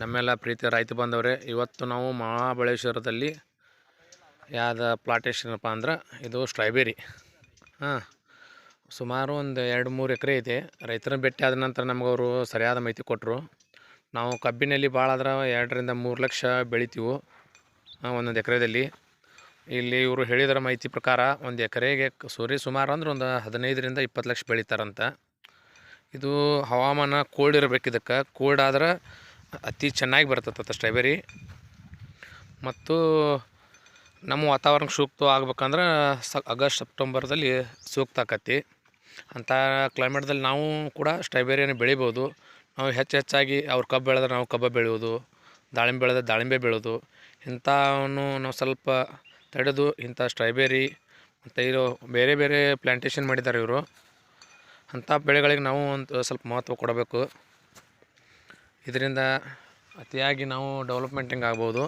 ನಮ್ಮೆಲ್ಲ ಪ್ರೀತಿಯ ರೈತ ಬಂದವರೇ, ಇವತ್ತು ನಾವು ಮಹಾಬಳೇಶ್ವರದಲ್ಲಿ ಯಾವ್ದು ಪ್ಲಾಟೇಶನಪ್ಪ ಅಂದ್ರೆ ಇದು ಸ್ಟ್ರಾಬೆರಿ ಹಾಂ, ಸುಮಾರು ಒಂದು ಎರಡು ಮೂರು ಎಕರೆ ಇದೆ. ರೈತರನ್ನ ಭೇಟಿ ಆದ ನಂತರ ನಮಗವರು ಸರಿಯಾದ ಮಾಹಿತಿ ಕೊಟ್ಟರು ನಾವು ಕಬ್ಬಿನಲ್ಲಿ ಭಾಳ ಆದ್ರೆ ಎರಡರಿಂದ ಮೂರು ಲಕ್ಷ ಬೆಳಿತೀವು ಒಂದೊಂದು ಎಕರೆದಲ್ಲಿ. ಇಲ್ಲಿ ಇವರು ಹೇಳಿದರ ಮಾಹಿತಿ ಪ್ರಕಾರ ಒಂದು ಎಕರೆಗೆ ಸೂರಿ ಸುಮಾರು ಅಂದ್ರೆ ಒಂದು ಹದಿನೈದರಿಂದ ಇಪ್ಪತ್ತು ಲಕ್ಷ ಬೆಳಿತಾರಂತ. ಇದು ಹವಾಮಾನ ಕೋಲ್ಡ್ ಇರಬೇಕು ಇದಕ್ಕೆ. ಕೋಲ್ಡ್ ಆದ್ರೆ ಅತಿ ಚೆನ್ನಾಗಿ ಬರ್ತೈತೆ ಸ್ಟ್ರಾಬೆರಿ. ಮತ್ತು ನಮ್ಮ ವಾತಾವರಣಕ್ಕೆ ಸೂಕ್ತ ಆಗ್ಬೇಕಂದ್ರೆ ಸ, ಆಗಸ್ಟ್ ಸೆಪ್ಟೆಂಬರ್ದಲ್ಲಿ ಸೂಕ್ತ ಆಕತಿ. ಅಂಥ ಕ್ಲೈಮೇಟ್ದಲ್ಲಿ ನಾವು ಕೂಡ ಸ್ಟ್ರಾಬೆರಿಯನ್ನು ಬೆಳಿಬೋದು. ನಾವು ಹೆಚ್ಚು ಹೆಚ್ಚಾಗಿ ಅವ್ರು ಕಬ್ಬು ಬೆಳೆದ್ರೆ ನಾವು ಕಬ್ಬು ಬೆಳೆಯೋದು ದಾಳಿಂಬೆ ಬೆಳೆದ್ರೆ ದಾಳಿಂಬೆ ಬೆಳೆಯೋದು ಇಂಥವನ್ನು ನಾವು ಸ್ವಲ್ಪ ತಡೆದು ಇಂಥ ಸ್ಟ್ರಾಬೆರಿ ಮತ್ತು ಇದು ಬೇರೆ ಬೇರೆ ಪ್ಲ್ಯಾಂಟೇಷನ್ ಮಾಡಿದ್ದಾರೆ ಇವರು. ಅಂಥ ಬೆಳೆಗಳಿಗೆ ನಾವು ಒಂದು ಸ್ವಲ್ಪ ಮಹತ್ವ ಕೊಡಬೇಕು. ಇದರಿಂದ ಅತಿಯಾಗಿ ನಾವು ಡೆವಲಪ್ಮೆಂಟಿಂಗ್ ಆಗ್ಬೋದು